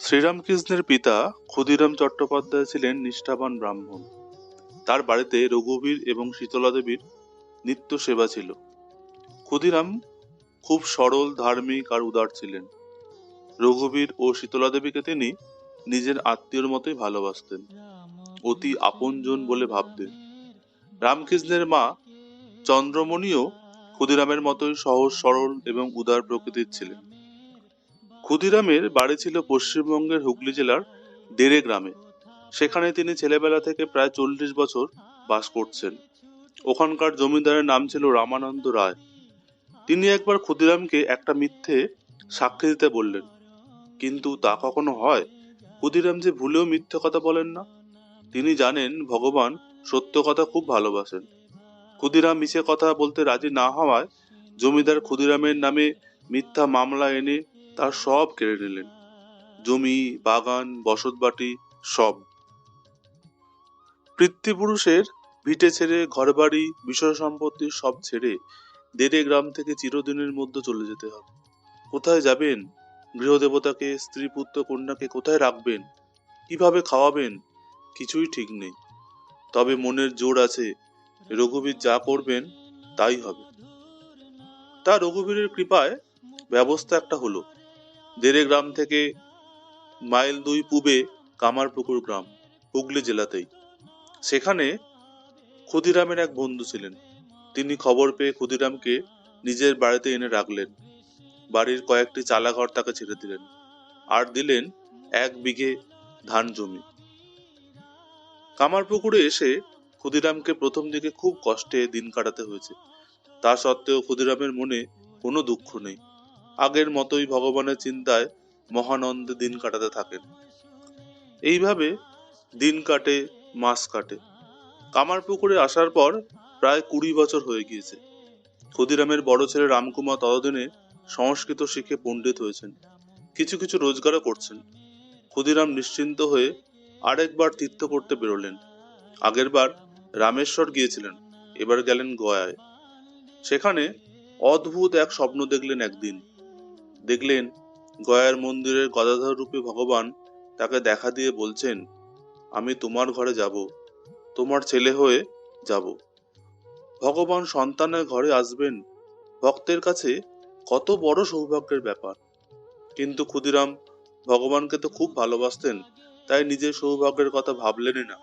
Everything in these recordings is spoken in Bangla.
শ্রীরামকৃষ্ণের পিতা ক্ষুদিরাম চট্টোপাধ্যায় ছিলেন নিষ্ঠাবান ব্রাহ্মণ। তার বাড়িতে রঘুবীর এবং শীতলা দেবীর নিত্য সেবা ছিল। ক্ষুদিরাম খুব সরল, ধার্মিক আর উদার ছিলেন। রঘুবীর ও শীতলা দেবীকে তিনি নিজের আত্মীয়র মতোই ভালোবাসতেন, অতি আপনজন বলে ভাবতেন। রামকৃষ্ণের মা চন্দ্রমণিও ক্ষুদিরামের মতোই সহজ, সরল এবং উদার প্রকৃতির ছিলেন। ক্ষুদিরামের বাড়ি ছিল পশ্চিমবঙ্গের হুগলি জেলার ডেরে গ্রামে। সেখানে তিনি ছেলেবেলা থেকে প্রায় চল্লিশ বছর বাস করছেন। ওখানকার জমিদারের নাম ছিল রামানন্দ রায়। তিনি একবার ক্ষুদিরামকে একটা মিথ্যে সাক্ষী দিতে বললেন, কিন্তু তা কখনো হয়? ক্ষুদিরাম যে ভুলেও মিথ্যে কথা বলেন না? তিনি জানেন ভগবান সত্য কথা খুব ভালোবাসেন। ক্ষুদিরাম মিছে কথা বলতে রাজি না হওয়ায় জমিদার ক্ষুদিরামের নামে মিথ্যা মামলা এনে তার সব কেড়ে নিলেন। জমি, বাগান, বসতবাটি, সব। পিতৃপুরুষের ভিটে ছেড়ে ঘরবাড়ি বিষয় সম্পত্তি সব ছেড়ে দেড়ে গ্রাম থেকে চিরদিনের মধ্যে চলে যেতে হবে। কোথায় যাবেন? গৃহদেবতাকে স্ত্রী পুত্র কন্যাকে কোথায় রাখবেন? কীভাবে খাওয়াবেন? কিছুই ঠিক নেই। তবে মনের জোর আছে, রঘুবীর যা করবেন তাই হবে। তা রঘুবীরের কৃপায় ব্যবস্থা একটা হলো। দেড়ে গ্রাম থেকে মাইল দুই পূবে কামারপুকুর গ্রাম, হুগলি জেলাতেই। সেখানে ক্ষুদিরামের এক বন্ধু ছিলেন। তিনি খবর পেয়ে ক্ষুদিরামকে নিজের বাড়িতে এনে রাখলেন। বাড়ির কয়েকটি চালাঘর তাকে ছেড়ে দিলেন আর দিলেন এক বিঘে ধান জমি। কামারপুকুরে এসে ক্ষুদিরামকে প্রথম দিকে খুব কষ্টে দিন কাটাতে হয়েছে। তা সত্ত্বেও ক্ষুদিরামের মনে কোনো দুঃখ নেই। আগের মতোই ভগবানের চিন্তায় মহানন্দে দিন কাটাতে থাকেন। এইভাবে দিন কাটে, মাস কাটে। কামারপুকুরে আসার পর প্রায় কুড়ি বছর হয়ে গিয়েছে। ক্ষুদিরামের বড় ছেলে রামকুমার ততদিনে সংস্কৃত শিখে পণ্ডিত হয়েছেন। কিছু কিছু রোজগারও করছেন। ক্ষুদিরাম নিশ্চিন্ত হয়ে আরেকবার তীর্থ করতে বেরোলেন। আগেরবার রামেশ্বর গিয়েছিলেন, এবার গেলেন গয়ায়। সেখানে অদ্ভুত এক স্বপ্ন দেখলেন একদিন। দেখলেন গয়ার মন্দিরের গদাধর রূপে ভগবান তাকে দেখা দিয়ে বলছেন, আমি তোমার ঘরে যাব, তোমার ছেলে হয়ে যাব। ভগবান সন্তানের ঘরে আসবেন। ভক্তের কাছে কত বড় সৌভাগ্যের ব্যাপার। কিন্তু ক্ষুদিরাম ভগবানকে তো খুব ভালোবাসতেন, তাই নিজের সৌভাগ্যের কথা ভাবলেনই না।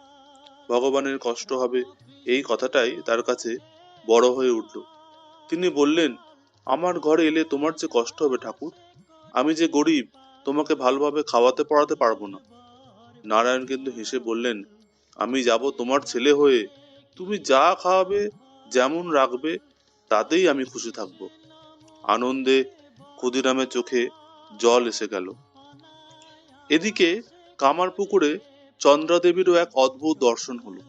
ভগবানের কষ্ট হবে, এই কথাটাই তার কাছে বড় হয়ে উঠল। তিনি বললেন আমার ঘরে এলে তোমার যে কষ্ট হবে ঠাকুর, আমি যে গরিব, তোমাকে ভালোভাবে খাওয়াতে পড়াতে পারব না। নারায়ণ কিন্তু হেসে বললেন, আমি যাব তোমার ছেলে হয়ে, তুমি যা খাওয়াবে, যেমন রাখবে, তাতেই আমি খুশি থাকব। আনন্দে ক্ষুদিরামের চোখে জল এসে গেল। এদিকে কামারপুকুরে চন্দ্রাদেবীরও এক অদ্ভুত দর্শন হলো।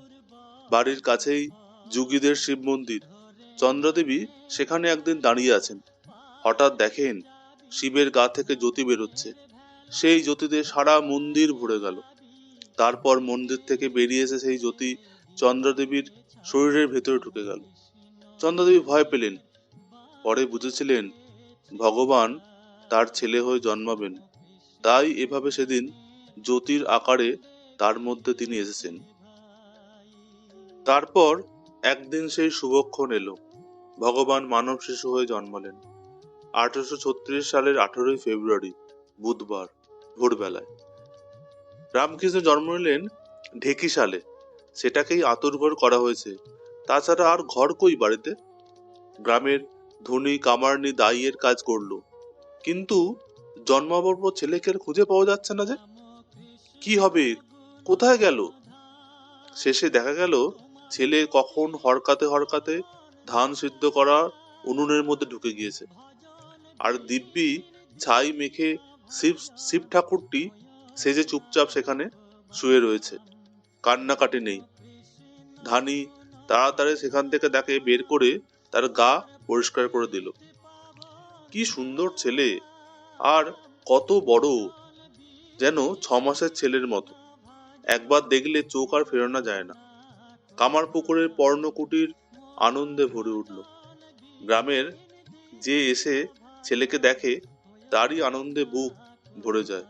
বাড়ির কাছেই যুগীদের শিব মন্দির। চন্দ্রাদেবী সেখানে একদিন দাঁড়িয়ে আছেন। হঠাৎ দেখেন শিবের গা থেকে জ্যোতি বেরোচ্ছে। সেই জ্যোতিতে সারা মন্দির ভরে গেল। তারপর মন্দির থেকে বেরিয়ে এসে সেই জ্যোতি চন্দ্রদেবীর শরীরের ভেতরে ঢুকে গেল। চন্দ্রদেবী ভয় পেলেন। পরে বুঝেছিলেন, ভগবান তার ছেলে হয়ে জন্মাবেন। তাই এভাবে সেদিন জ্যোতির আকারে তার মধ্যে তিনি এসেছেন। তারপর একদিন সেই শুভক্ষণ এলো। ভগবান মানব শিশু হয়ে জন্মালেন। আঠারোশো ছত্রিশ সালের আঠেরোই ফেব্রুয়ারি, বুধবার, ভোরবেলায়। রামকৃষ্ণ জন্ম নিলেন ঢেকি সালে। সেটাকেই আতুরঘর করা হয়েছে। তাছাড়া আর ঘর কই বাড়িতে? গ্রামের ধনী, কামারনি, দাইয়ের কাজ করল। কিন্তু জন্মাবার পর ছেলেকে খুঁজে পাওয়া যাচ্ছে না যে। কি হবে? কোথায় গেল? শেষে দেখা গেল, ছেলে কখন হরকাতে হরকাতে ধান সিদ্ধ করা উনুনের মধ্যে ঢুকে গিয়েছে। আর দিব্যি ছাই মেখে শিব শিব ঠাকুরটি সেজে চুপচাপ সেখানে শুয়ে রয়েছে। কান্নাকাটি নেই। ধানি তাড়াতাড়ি সেখান থেকে তাকে বের করে তার গা পরিষ্কার করে দিল। কি সুন্দর ছেলে, আর কত বড় যেন ছ মাসের ছেলের মতো। একবার দেখলে চোখ আর ফেরানো যায় না। কামার পুকুরের পর্ণকুটির আনন্দে ভরে উঠল। গ্রামের যে এসে ছেলেকে দেখে তারই আনন্দে বুক ভরে যায়।